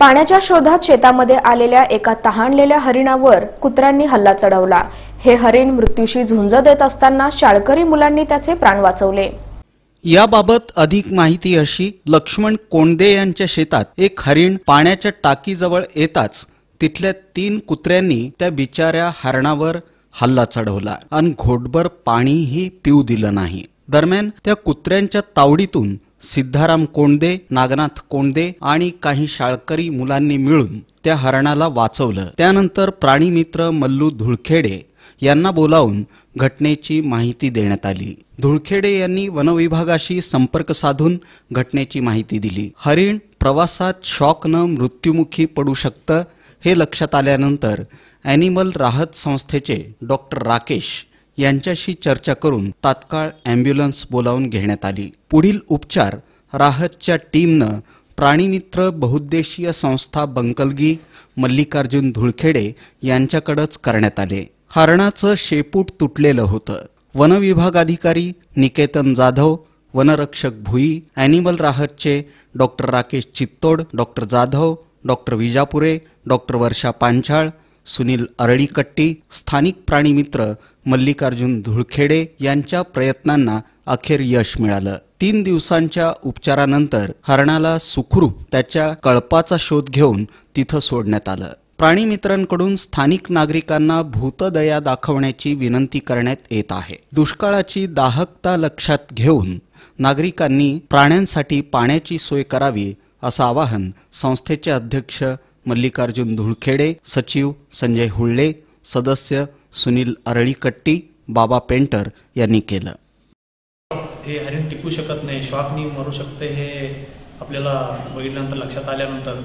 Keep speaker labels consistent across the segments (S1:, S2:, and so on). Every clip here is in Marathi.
S1: पाण्याच्या शोधात शेतामध्ये आलेल्या एका तहानलेल्या हरिणावर कुत्र्यांनी हल्ला चढवला. हे हरिण मृत्यूशी झुंज देत असताना शाळकरी मुलांनी त्याचे प्राण वाचवले.
S2: याबाबत अधिक माहिती अशी लक्ष्मण कोंडे यांच्या शेतात एक हरिण पाण्याच्या टाकीजवळ येताच तिथल्या तीन कुत्र्यांनी त्या बिचाऱ्या हरणावर हल्ला चढवला आणि घोटभर पाणीही पिऊ दिलं नाही. दरम्यान त्या कुत्र्यांच्या तावडीतून सिद्धाराम कोंडे नागनाथ कोंडे आणि काही शाळकरी मुलांनी मिळून त्या हरणाला वाचवलं. त्यानंतर प्राणीमित्र मल्लू धुळखेडे यांना बोलावून घटनेची माहिती देण्यात आली. धुळखेडे यांनी वनविभागाशी संपर्क साधून घटनेची माहिती दिली. हरिण प्रवासात शॉकनं मृत्युमुखी पडू शकतं हे लक्षात आल्यानंतर ॲनिमल राहत संस्थेचे डॉक्टर राकेश यांच्याशी चर्चा करून तात्काळ अँब्युलन्स बोलावून घेण्यात आली. पुढील उपचार राहतच्या टीमनं प्राणीमित्र बहुद्देशीय संस्था बंकलगी मल्लिकार्जुन धुळखेडे यांच्याकडंच करण्यात आले. हरणाचं शेपूट तुटलेलं होतं. वनविभाग अधिकारी निकेतन जाधव वनरक्षक भुई animal राहतचे doctor Rakesh Chittod doctor Jadhav doctor Vijapure doctor Varsha Panchal Sunil Aralikatti स्थानिक प्राणीमित्र मल्लिकार्जुन धुळखेडे यांच्या प्रयत्नांना अखेर यश मिळालं. तीन दिवसांच्या उपचारानंतर हरणाला सुखरूप त्याच्या कळपाचा शोध घेऊन तिथं सोडण्यात आलं. प्राणीमित्रांकडून स्थानिक नागरिकांना भूतदया दाखवण्याची विनंती करण्यात येत आहे. दुष्काळाची दाहकता लक्षात घेऊन नागरिकांनी प्राण्यांसाठी पाण्याची सोय करावी असं आवाहन संस्थेचे अध्यक्ष मल्लिकार्जुन धुळखेडे सचिव संजय हुळ्ळे सदस्य सुनील अरळीकट्टी बाबा पेंटर यांनी केलं.
S3: हे हरिण टिकू शकत नाही. शॉकनी मरू शकते हे आपल्याला बघितल्यानंतर लक्षात आल्यानंतर.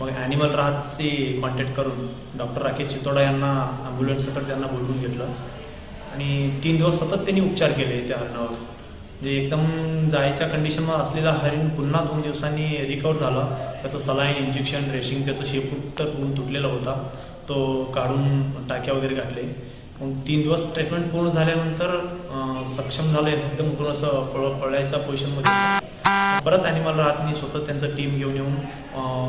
S3: मग ॲनिमल राहतशी कॉन्टॅक्ट करून डॉक्टर राकेश चितोडा यांना ॲम्ब्युलन्स त्यांना बोलवून घेतलं. आणि तीन दिवस सतत त्यांनी उपचार केले त्या हरणावर जे एकदम जायच्या कंडिशनवर असलेला हरिण पुन्हा दोन दिवसांनी रिकवर झाला. त्याचं सलाईन इंजेक्शन ड्रेसिंग त्याचं शेपूट तर पूर्ण तुटलेला होता. तो काढून टाक्या वगैरे घातले. मग तीन दिवस ट्रीटमेंट पूर्ण झाल्यानंतर सक्षम झालं. एकदम पूर्ण असं पळ पळायचा पोझिशनमध्ये परत ॲनिमल राहतनी स्वतः त्यांचं टीम घेऊन येऊन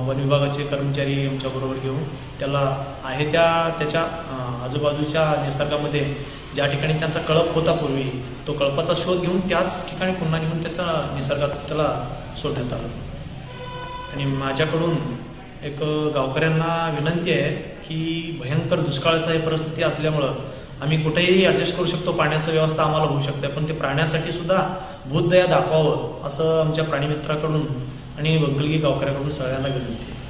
S3: वन विभागाचे कर्मचारी आमच्याबरोबर घेऊन त्याला आहे त्या त्याच्या आजूबाजूच्या निसर्गामध्ये ज्या ठिकाणी त्यांचा कळप होता पूर्वी तो कळपाचा शोध घेऊन त्याच ठिकाणी पुन्हा नेऊन त्याचा निसर्गात त्याला सोडण्यात आलं. आणि माझ्याकडून एक गावकऱ्यांना विनंती आहे की भयंकर दुष्काळाचा ही परिस्थिती असल्यामुळं आम्ही कुठेही ऍडजस्ट करू शकतो. पाण्याचं व्यवस्था आम्हाला होऊ शकते. पण ते प्राण्यासाठी सुद्धा भूतदया दाखवावं असं आमच्या प्राणीमित्राकडून आणि बंगलगी गावकऱ्याकडून सगळ्यांना विनंती आहे.